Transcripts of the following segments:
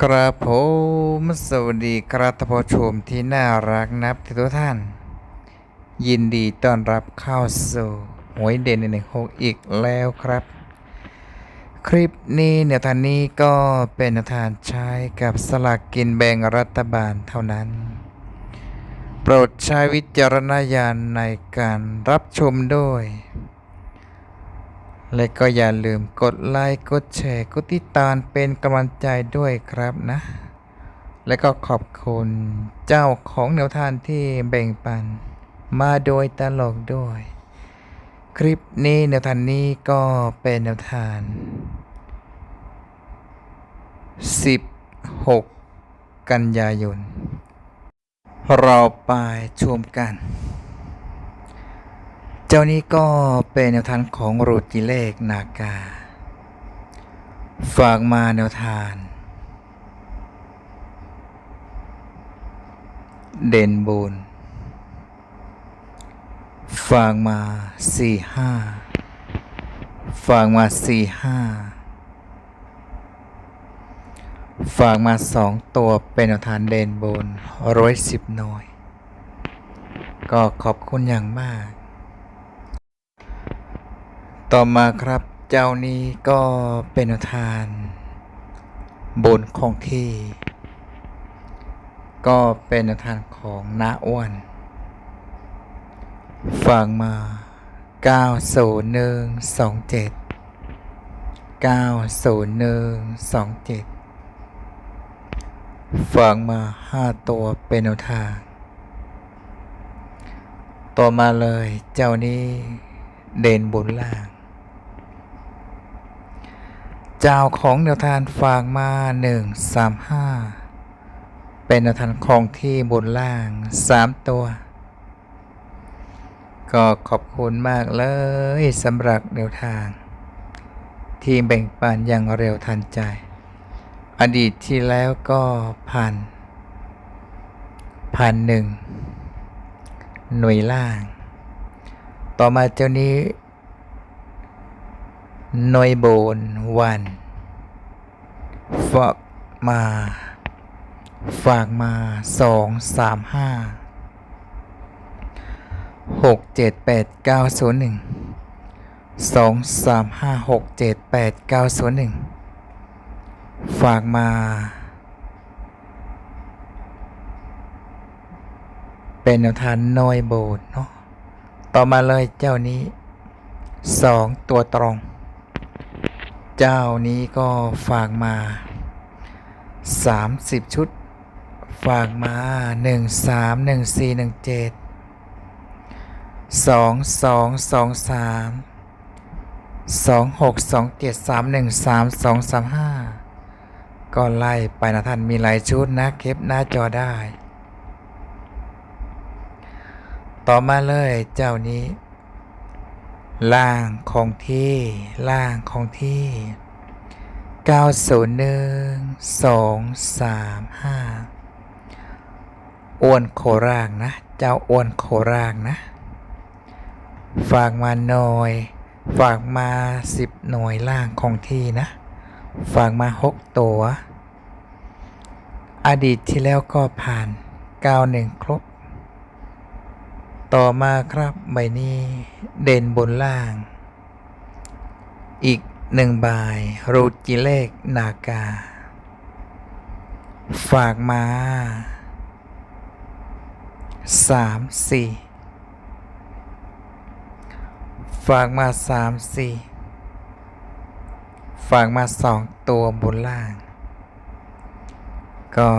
ครับผมสวัสดีครับท่านผู้ชมที่น่ารักนับทุกท่าน ยินดีต้อนรับเข้าสู่หวยเด่นในหนึ่งหกอีกแล้วครับ คลิปนี้แนวทางนี้ก็เป็นนทางใช้กับสลากกินแบ่งรัฐบาลเท่านั้น โปรดใช้วิจารณญาณในการรับชมด้วย และก็อย่าลืมกดไลค์ กดแชร์ กดติดตามเป็นกำลังใจด้วยครับนะ และก็ขอบคุณเจ้าของแนวทางที่แบ่งปัน มาโดยตลอดด้วย คลิปนี้แนวทางนี้ก็เป็นแนวทาง 16 กันยายน เราไปชมกัน เจ้านี้ก็เป็นแนวทางของรูจิเลขนากา ฝากมาแนวทางเด่นบุญฝากมาสี่ห้าฝากมาสี่ห้าฝากมาสองตัวเป็นแนวทางเด่นบุญร้อยสิบหน่วย ก็ขอบคุณอย่างมาก ต่อมาครับเจ้านี้ก็เป็นทาน บนคงที่ ก็เป็นทางของนาอ้วนฟังมา 90127 90127ฟังมา 5 ตัวเป็นทาง ต่อมาเลยเจ้านี้เด่นบนล่าง จ้าของแนวทานฝากมาหนึ่งสามห้าเป็นแนวทานของที่บนล่างสามตัว ก็ขอบคุณมากเลยสำหรับแนวทาง ที่แบ่งปันอย่างเร็วทันใจ อดีตที่แล้วก็พันพันหนึ่งหน่วยล่าง ต่อมาเจ้านี้ หน่วยโบนวันฝากมา ฝากมาสองสามห้าหกเจ็ดแปดเก้าศูนย์หนึ่งสองสามห้าหกเจ็ดแปดเก้าศูนย์หนึ่งฝากมาเป็นแนวทางน้อยโบนเนาะ ต่อมาเลยเจ้านี้สองตัวตรง เจ้านี้ก็ฝากมา 30 ชุด ฝากมา 1 3 1 4 1 7 2 2 2 3 2 6 2 7 3 1 3 2 3 5 ก็ไล่ไปนะท่านมีหลายชุดนะเก็บหน้าจอได้ ต่อมาเลยเจ้านี้ ล่างของที่ล่างของที่901 235อ้วนโครางนะ เจ้าอ้วนโครางนะ ฝากมาหน่อย ฝากมา10หน่วยล่างของที่นะ ฝากมา6ตัว อดีตที่แล้วก็ผ่าน91ครบ ต่อมาครับใบนี้เด่นบนล่าง อีกหนึ่งใบรูจิเลขนากา ฝากมาสามสี่ฝากมาสามสี่ฝากมาสองตัวบนล่าง ก็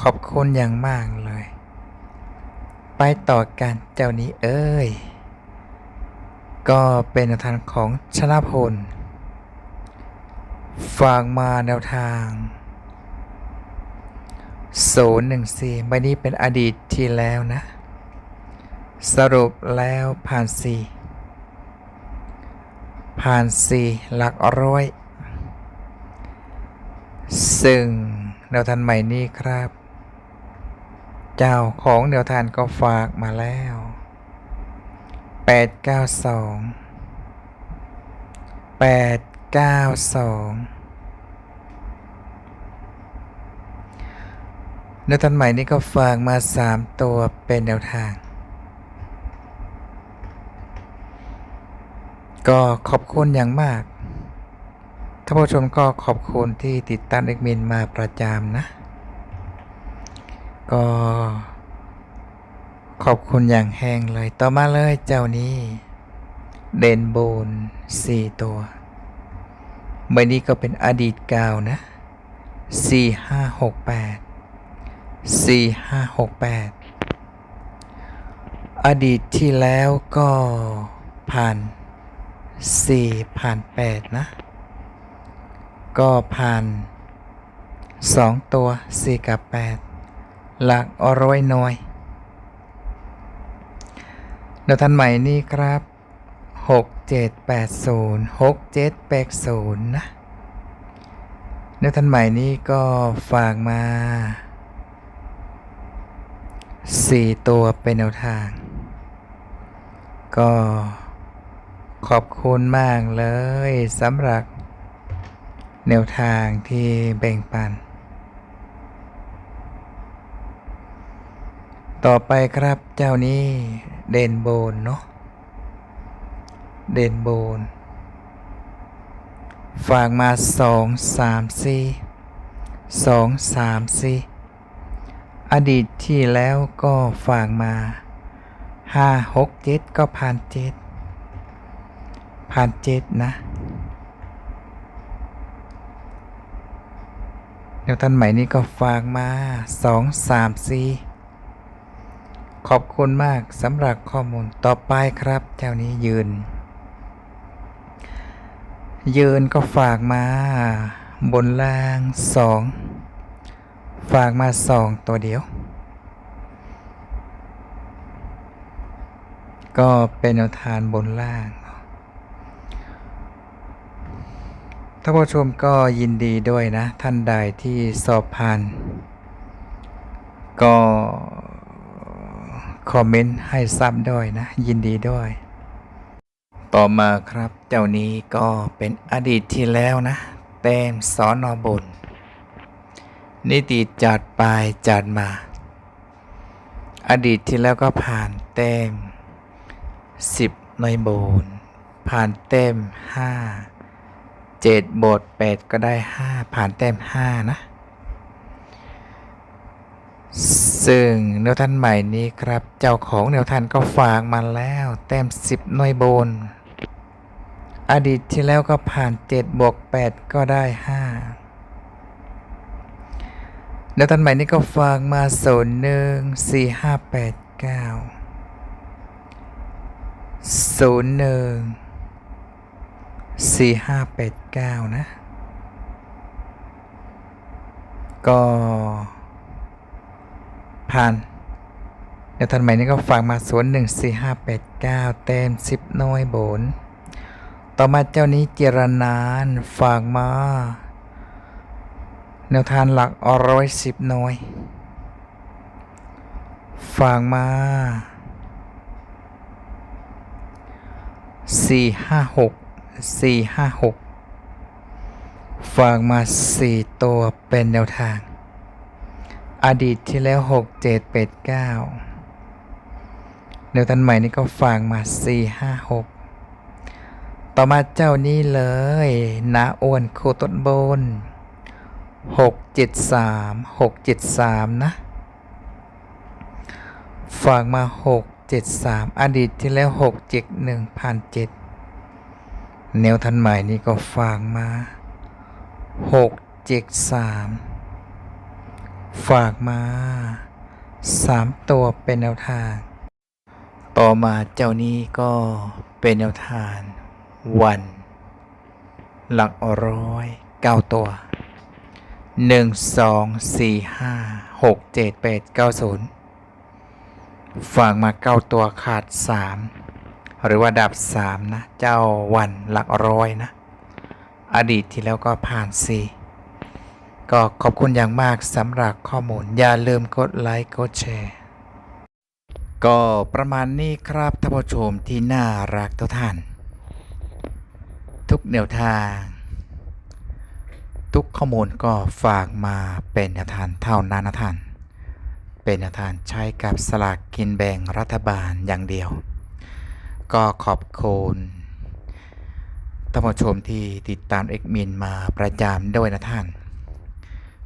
ขอบคุณอย่างมากเลย ไปต่อกันเจ้านี้เอ้ย ก็เป็นแนวทางของชนะพล ฝากมาแนวทาง014ใบนี้เป็นอดีตที่แล้วนะ สรุปแล้วผ่านสี่ผ่านสี่หลักร้อย ซึ่งแนวทางใหม่นี้ครับ เจ้าของแนวทานก็ฝากมาแล้ว 892 892แนวทางใหม่นี่ก็ฝากมาสามตัวเป็นแนวทาง ก็ขอบคุณอย่างมากท่านผู้ชมก็ขอบคุณที่ติดตามเอกมินมาประจำนะ ก็ขอบคุณอย่างแห้งเลย ต่อมาเลยเจ้านี้ เดนโบนสี่ตัวใบนี้ก็เป็นอดีตเก่านะสี่ห้าหกแปดสี่ห้าหกแปดอดีตที่แล้วก็ผ่านสี่ผ่านแปดนะ ก็ผ่านสองตัวสี่กับแปด หลักอร้อยน่วยเดี๋ยวทันใหม่นี่ครับหกเจ็ดแปดศูนย์หกเจ็ดแปดศูนย์นะเนื้อทันใหม่นี้ก็ฝากมาสี่ตัวเป็นแนวทาง ก็ขอบคุณมากเลยสำหรับแนวทางที่แบ่งปัน ต่อไปครับเจ้านี้เดนโบนเนาะเดนโบน ฝากมาสองสามสี่สองสามสี่อดีตที่แล้วก็ฝากมาห้าหกเจ็ดก็ผ่านเจ็ดผ่านเจ็ดนะเดี๋ยวท่านใหม่นี้ก็ฝากมาสองสามสี่ อบคุณมากสำหรับข้อมูลต่อไปครับเจ้านี้ยืน ยืนก็ฝากมา บนล่างสองฝากมาสองตัวเดียว ก็เป็นแนวทานบนล่างท่านผู้ชมก็ยินดีด้วยนะ ท่านใดที่สอบผ่าน ก็ คอมเมนต์ให้ซับด้วยนะ ยินดีด้วย ต่อมาครับ เจ้านี้ก็เป็นอดีตที่แล้วนะ แต้มสอนอบน นิติจัดไปจัดมา อดีตที่แล้วก็ผ่านแต้มสิบในโบนผ่านแต้มห้าเจ็ดบทแปดก็ได้ห้าผ่านแต้มห้านะ ซึ่งแนวท่านใหม่นี้ครับ เจ้าของแนวท่านก็ฝากมาแล้ว แต้มสิบหน่วยโบน อดีตที่แล้วก็ผ่านเจ็ดบวกแปดก็ได้ห้าแนวท่านใหม่นี้ก็ฝากมาศูนย์หนึ่งสี่ห้าแปดเก้าศูนย์หนึ่งสี่ห้าแปดเก้านะ ก็ ผ่านเดี๋ยวทันใหม่นี้ก็ฝากมาศูนหนึ่งสี่ห้าแปดเก้าเต็มสิบน้อยโบน ต่อมาเจ้านี้เจรนานฝากมา แนวทานหลักอร้อยสิบน้อย ฝากมาสี่ห้าหกสี่ห้าหกฝากมาสี่ตัวเป็นแนวทาง อดีตที่แล้วหกเจ็ดแปดเก้าเดี๋ยวทันใหม่นี่ก็ฝากมาสี่ห้าหกต่อมาเจ้านี้เลยนาอ้วนโคต้นบนหกเจ็ดสามหกเจ็ดสามนะฝากมาหกเจ็ดสามอดีตที่แล้วหกเจ็ดหนึ่งพันเจ็ดแนวทันใหม่นี่ก็ฝากมาหกเจ็ดสาม ฝากมาสามตัวเป็นแนวทาง ต่อมาเจ้านี้ก็เป็นแนวทางวัน หลักร้อยเก้าตัวหนึ่งสองสี่ห้าหกเจ็ดแปดเก้าศูนย์ฝากมาเก้าตัวขาดสามหรือว่าดับสามนะ เจ้าวันหลักร้อยนะ อดีตที่แล้วก็ผ่านสี่ ก็ขอบคุณอย่างมากสำหรับข้อมูล อย่าลืมกดไลค์กดแชร์ ก็ประมาณนี้ครับท่านผู้ชมที่น่ารักทุกท่าน ทุกแนวทาง ทุกข้อมูลก็ฝากมาเป็นแนวทางเท่านั้นนะท่าน เป็นแนวทางใช้กับสลากกินแบ่งรัฐบาลอย่างเดียว ก็ขอบคุณท่านผู้ชมที่ติดตามเอกมินมาประจำด้วยนะท่าน